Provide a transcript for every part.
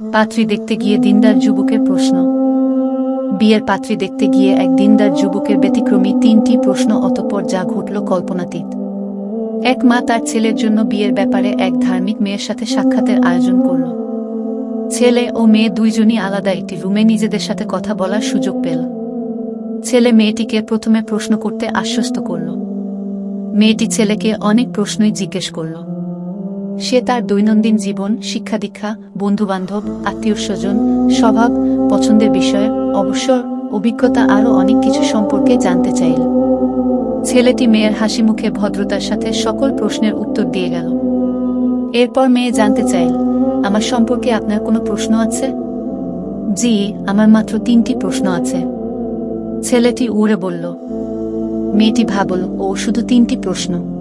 পাত্রী দেখতে গিয়ে দিনদার যুবকের প্রশ্ন। বিয়ের পাত্রী দেখতে গিয়ে এক দিনদার যুবকের ব্যতিক্রমী তিনটি প্রশ্ন অতঃপর যা ঘটল কল্পনাতীত। এক মা তার ছেলের জন্য বিয়ের ব্যাপারে এক ধার্মিক মেয়ের সাথে সাক্ষাতের আয়োজন করল। ছেলে ও মেয়ে দুইজনই আলাদা একটি রুমে নিজেদের সাথে কথা বলার সুযোগ পেল। ছেলে মেয়েটিকে প্রথমে প্রশ্ন করতে আশ্বস্ত করল। মেয়েটি ছেলেকে অনেক প্রশ্নই জিজ্ঞেস করল। সে তার দৈনন্দিন জীবন শিক্ষা দীক্ষা বন্ধুবান্ধব আত্মীয় স্বজন স্বভাব, পছন্দের বিষয়, অবসর, অভিজ্ঞতা আরও অনেক কিছু সম্পর্কে জানতে চাইল। ছেলেটি মেয়ের হাসি মুখে ভদ্রতার সাথে সকল প্রশ্নের উত্তর দিয়ে গেল। এরপর মেয়ে জানতে চাইল, আমার সম্পর্কে আপনার কোনো প্রশ্ন আছে? জি, আমার মাত্র তিনটি প্রশ্ন আছে। ছেলেটি উড়ে বলল, মেয়েটি ভাবল, ও শুধু তিনটি প্রশ্ন।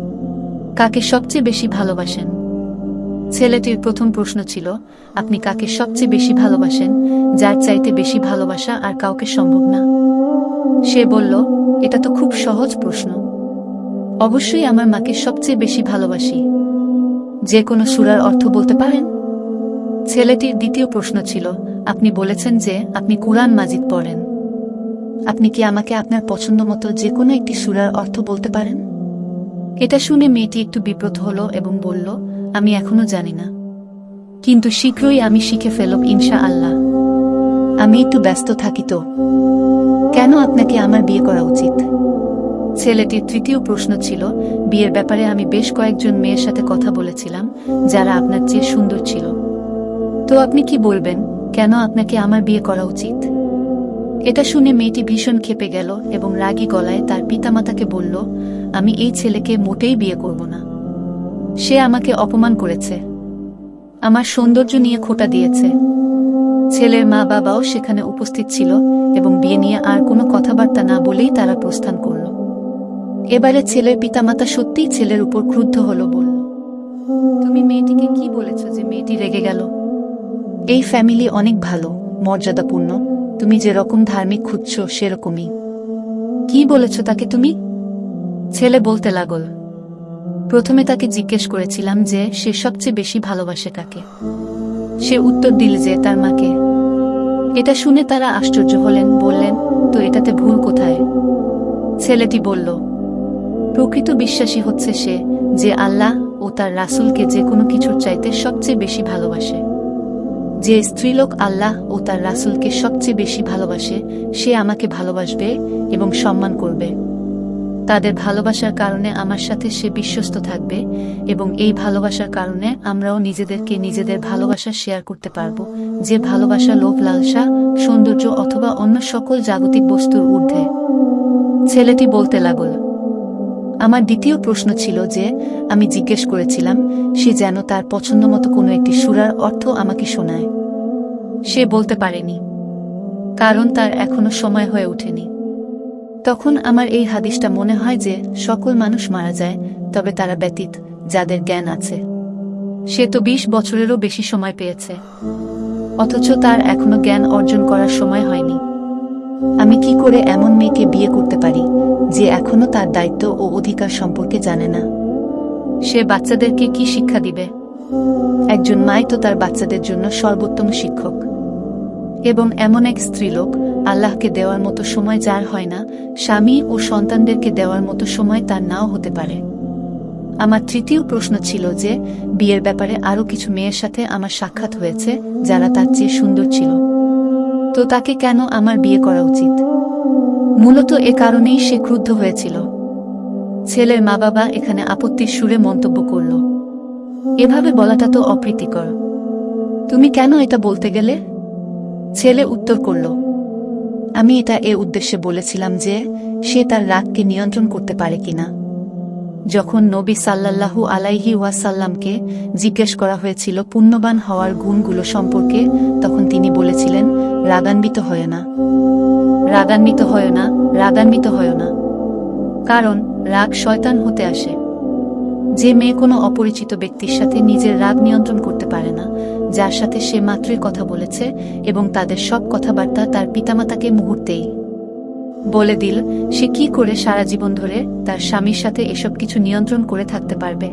কাকে সবচেয়ে বেশি ভালোবাসেন? ছেলেটির প্রথম প্রশ্ন ছিল, আপনি কাকে সবচেয়ে বেশি ভালোবাসেন? যার চাইতে বেশি ভালোবাসা আর কাউকে সম্ভব না। সে বলল, এটা তো খুব সহজ প্রশ্ন। অবশ্যই আমার মাকে সবচেয়ে বেশি ভালোবাসি। যে কোনো সুরার অর্থ বলতে পারেন? ছেলেটির দ্বিতীয় প্রশ্ন ছিল, আপনি বলেছেন যে আপনি কুরআন মাজিদ পড়েন। আপনি কি আমাকে আপনার পছন্দ মতো যে কোনো একটি সুরার অর্থ বলতে পারেন? এটা শুনে মেয়েটি একটু বিব্রত হলো এবং বলল আমি এখনও জানি না। কিন্তু শীঘ্রই আমি শিখে ফেলব ইনশা আল্লাহ আমি একটু ব্যস্ত থাকি তো। কেন আপনাকে আমার বিয়ে করা উচিত? ছেলেটির তৃতীয় প্রশ্ন ছিল, বিয়ের ব্যাপারে আমি বেশ কয়েকজন মেয়ের সাথে কথা বলেছিলাম, যারা আপনার চেয়ে সুন্দর ছিল। তো আপনি কি বলবেন, কেন আপনাকে আমার বিয়ে করা উচিত? এটা শুনে মেয়েটি ভীষণ ক্ষেপে গেল এবং রাগী গলায় তার পিতামাতাকে বলল, আমি এই ছেলেকে মোটেই বিয়ে করব না। সে আমাকে অপমান করেছে। আমার সৌন্দর্য নিয়ে খোটা দিয়েছে। ছেলের মা বাবাও সেখানে উপস্থিত ছিল এবং বিয়ে নিয়ে আর কোনো কথাবার্তা না বলেই তারা প্রস্থান করল। এবারে ছেলের পিতামাতা সত্যিই ছেলের উপর ক্রুদ্ধ হলো বলল, তুমি মেয়েটিকে কি বলেছ যে মেয়েটি রেগে গেল? এই ফ্যামিলি অনেক ভালো, মর্যাদাপূর্ণ, তুমি যেরকম ধার্মিক খুঁজছ সেরকমই। কি বলেছ তাকে তুমি? ছেলে বলতে লাগল প্রথমে তাকে জিজ্ঞেস করেছিলাম যে সে সবচেয়ে বেশি ভালোবাসে কাকে। সে উত্তর দিল যে তার মাকে। এটা শুনে তারা আশ্চর্য হলেন, বললেন, তো এটাতে ভুল কোথায়? ছেলেটি বলল, প্রকৃত বিশ্বাসী হচ্ছে সে যে আল্লাহ ও তার রাসূলকে যে কোনো কিছুর চাইতে সবচেয়ে বেশি ভালোবাসে। যে স্ত্রীলোক আল্লাহ ও তার রাসূলকে সবচেয়ে বেশি ভালোবাসে, সে আমাকে ভালোবাসবে এবং সম্মান করবে। তাদের ভালোবাসার কারণে আমার সাথে সে বিশ্বস্ত থাকবে এবং এই ভালোবাসার কারণে আমরাও নিজেদেরকে নিজেদের ভালোবাসা শেয়ার করতে পারব। যে ভালোবাসা লোভ, লালসা, সৌন্দর্য অথবা অন্য সকল জাগতিক বস্তুর ঊর্ধ্বে। ছেলেটি বলতে লাগল, আমার দ্বিতীয় প্রশ্ন ছিল যে, আমি জিজ্ঞেস করেছিলাম, সে যেন তার পছন্দ মতো কোনো একটি সুরার অর্থ আমাকে শোনায়। সে বলতে পারেনি, কারণ তার এখনও সময় হয়ে ওঠেনি। তখন আমার এই হাদিসটা মনে হয় যে সকল মানুষ মারা যায়, তবে তারা ব্যতীত যাদের জ্ঞান আছে। সে তো বিশ বছরেরও বেশি সময় পেয়েছে। অথচ তার এখনও জ্ঞান অর্জন করার সময় হয়নি। আমি কি করে এমন মেয়েকে বিয়ে করতে পারি, যে এখনও তার দায়িত্ব ও অধিকার সম্পর্কে জানে না? সে বাচ্চাদেরকে কি শিক্ষা দিবে? একজন মাই তো তার বাচ্চাদের জন্য সর্বোত্তম শিক্ষক। এবং এমন এক স্ত্রীলোক আল্লাহকে দেওয়ার মতো সময় যার হয় না, স্বামী ও সন্তানদেরকে দেওয়ার মতো সময় তার নাও হতে পারে। আমার তৃতীয় প্রশ্ন ছিল যে, বিয়ের ব্যাপারে আরও কিছু মেয়ের সাথে আমার সাক্ষাৎ হয়েছে, যারা তার চেয়ে সুন্দর ছিল। তো তাকে কেন আমার বিয়ে করা উচিত? মূলত এ কারণেই সে ক্রুদ্ধ হয়েছিল। ছেলের মা বাবা এখানে আপত্তির সুরে মন্তব্য করল। এভাবে বলাটা তো অপ্রীতিকর। তুমি কেন এটা বলতে গেলে? ছেলে উত্তর করল, আমি এটা এ উদ্দেশ্যে বলেছিলাম যে সে তার রাগকে নিয়ন্ত্রণ করতে পারে কিনা। যখন নবী সাল্লাল্লাহু আলাইহি ওয়াসাল্লামকে জিজ্ঞেস করা হয়েছিল পুণ্যবান হওয়ার গুণগুলো সম্পর্কে, তখন তিনি বলেছিলেন, রাগান্বিত হয় না। রাগান্বিত হয় না, রাগান্বিত হয় না। কারণ রাগ শয়তান হতে আসে। যে মেয়ে কোনো অপরিচিত ব্যক্তির সাথে নিজের রাগ নিয়ন্ত্রণ করতে পারে না, যার সাথে সে মাত্রই কথা বলেছে এবং তাদের সব কথাবার্তা তার পিতামাতাকে মুহূর্তেই বলে দিল, সে কি করে সারা জীবন ধরে তার স্বামীর সাথে এসব কিছু নিয়ন্ত্রণ করে থাকতে পারবে?